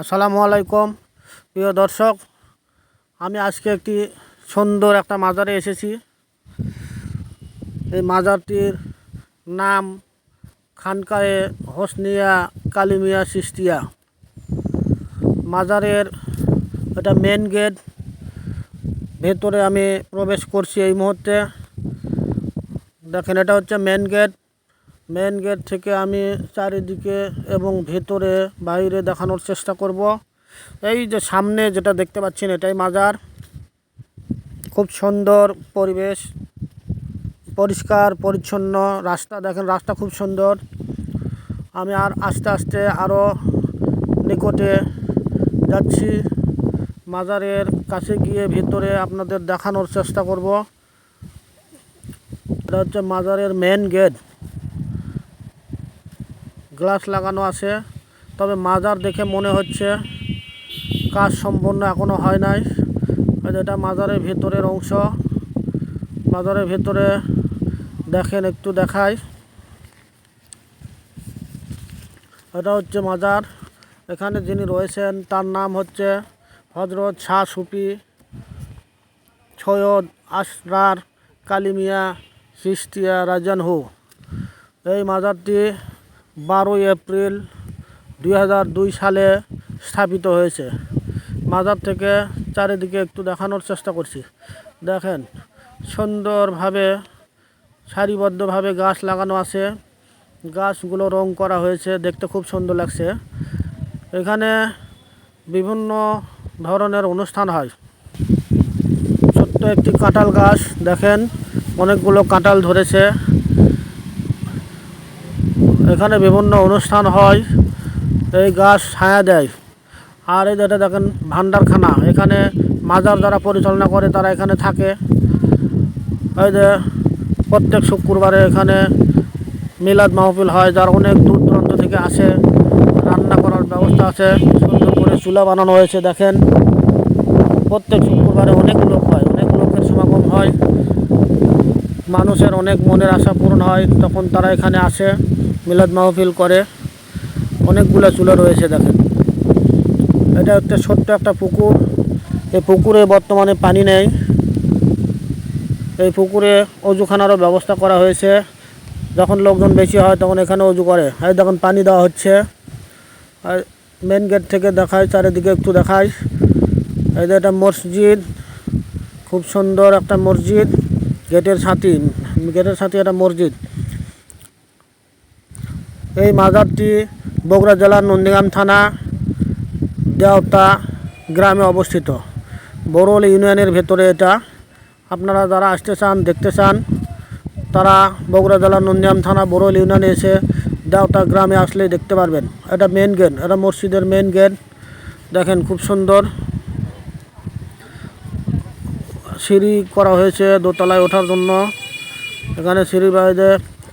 আসসালামু আলাইকুম। প্রিয় দর্শক, আমি আজকে একটি সুন্দর একটা মাজারে এসেছি। এই মাজারটির নাম খানকায়ে হোসনিয়া কালিমিয়া সিস্তিয়া। মাজারের এটা মেন গেট ভেতরে আমি প্রবেশ করছি এই মুহূর্তে। দেখেন, এটা হচ্ছে মেন গেট মেন গেট থেকে আমি চারিদিকে এবং ভেতরে, বাইরে দেখানোর চেষ্টা করব। এই যে সামনে যেটা দেখতে পাচ্ছেন, এটাই মাজার। খুব সুন্দর পরিবেশ, পরিষ্কার, পরিচ্ছন্ন রাস্তা। দেখেন, রাস্তা খুব সুন্দর। আমি আর আস্তে আস্তে আরও নিকটে যাচ্ছি। মাজারের কাছে গিয়ে ভিতরে আপনাদের দেখানোর চেষ্টা করব। এটা হচ্ছে মাজারের মেন গেট গ্লাস লাগানো আছে। তবে মাজার দেখে মনে হচ্ছে কাজ সম্পন্ন এখনও হয় নাই। এটা মাজারের ভেতরের অংশ। মাজারের ভেতরে দেখেন, একটু দেখাই। এটা হচ্ছে মাজার। এখানে যিনি রয়েছেন, তার নাম হচ্ছে হজরত শাহ সুফি সৈয়দ আসরার কালিমিয়া সিস্তিয়া রাজানহু। এই মাজারটি বারোই এপ্রিল দুই হাজার দুই সালে স্থাপিত হয়েছে। মাজার থেকে চারিদিকে একটু দেখানোর চেষ্টা করছি। দেখেন, সুন্দরভাবে, সারিবদ্ধভাবে গাছ লাগানো আছে। গাছগুলো রং করা হয়েছে, দেখতে খুব সুন্দর লাগছে। এখানে বিভিন্ন ধরনের অনুষ্ঠান হয়। ছোট্ট একটি কাঁঠাল গাছ, দেখেন, অনেকগুলো কাঁঠাল ধরেছে। এখানে বিভিন্ন অনুষ্ঠান হয়, এই গাছ ছায়া দেয়। আর এই যেটা দেখেন ভান্ডারখানা এখানে মাজার যারা পরিচালনা করে তারা এখানে থাকে। এই যে প্রত্যেক শুক্রবারে এখানে মিলাদ মাহফিল হয়, যার অনেক দূর দূরান্ত থেকে আসে, রান্না করার ব্যবস্থা আছে, সুন্দর করে চুলা বানানো হয়েছে, দেখেন। প্রত্যেক শুক্রবারে অনেক লোক হয়, অনেক লোকের সমাগম হয়। মানুষের অনেক মনের আশা পূরণ হয়, তখন তারা এখানে আসে। মিলাদ মাহফিল করে, অনেকগুলো চুলা রয়েছে দেখেন। এটা একটা ছোট্ট একটা পুকুর। এই পুকুরে বর্তমানে পানি নেই। এই পুকুরে অজুখানারও ব্যবস্থা করা হয়েছে। যখন লোকজন বেশি হয় তখন এখানে অজু করে। আর দেখুন পানি দেওয়া হচ্ছে। আর মেন গেট থেকে দেখায় চারিদিকে একটু দেখায় এই যে একটা মসজিদ। খুব সুন্দর একটা মসজিদ। গেটের সাথে গেটের সাথে একটা মসজিদ। এই মাজারটি বগুড়া জেলার নন্দীগ্রাম থানা দেওতা গ্রামে অবস্থিত। বড়ল ইউনিয়নের ভেতরে এটা। আপনারা যারা আসতে চান, দেখতে চান, তারা বগুড়া জেলার নন্দীগ্রাম থানা বড়ল ইউনিয়নে এসে দেওতা গ্রামে আসলে দেখতে পারবেন। এটা মেন গেট এটা মসজিদের মেন গেট দেখেন খুব সুন্দর। সিঁড়ি করা হয়েছে দোতলায় ওঠার জন্য। এখানে সিঁড়ি বাইরে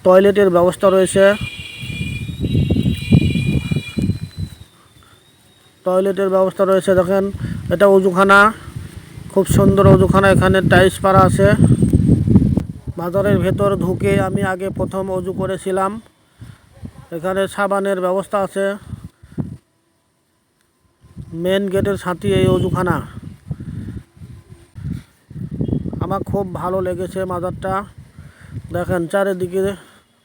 টয়লেটের ব্যবস্থা রয়েছে। টয়লেটের ব্যবস্থা রয়েছে দেখেন। এটা উজুখানা, খুব সুন্দর অজুখানা এখানে টাইলস পাড়া আছে। বাজারের ভেতর ঢুকে আমি আগে প্রথম অজু করেছিলাম। এখানে সাবানের ব্যবস্থা আছে। মেন গেটের সাথে এই অজুখানা আমার খুব ভালো লেগেছে মাজারটা। দেখেন চারিদিকে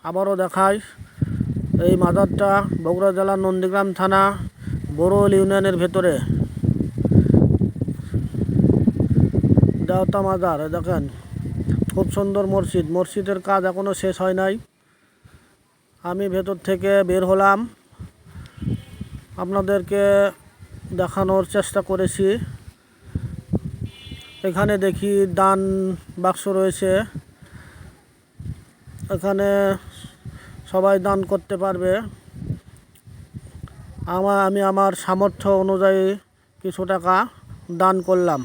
আবারও দেখায় এই মাজারটা বগুড়া জেলার নন্দীগ্রাম থানা। বড়োল ইউনিয়নের ভেতরে। দেওতা মাজার দেখেন, খুব সুন্দর মসজিদ। মসজিদের কাজ এখনও শেষ হয় নাই। আমি ভেতর থেকে বের হলাম। আপনাদেরকে দেখানোর চেষ্টা করেছি। এখানে দেখি দান বাক্স রয়েছে। এখানে সবাই দান করতে পারবে। আমার আমি আমার সামর্থ্য অনুযায়ী কিছু টাকা দান করলাম।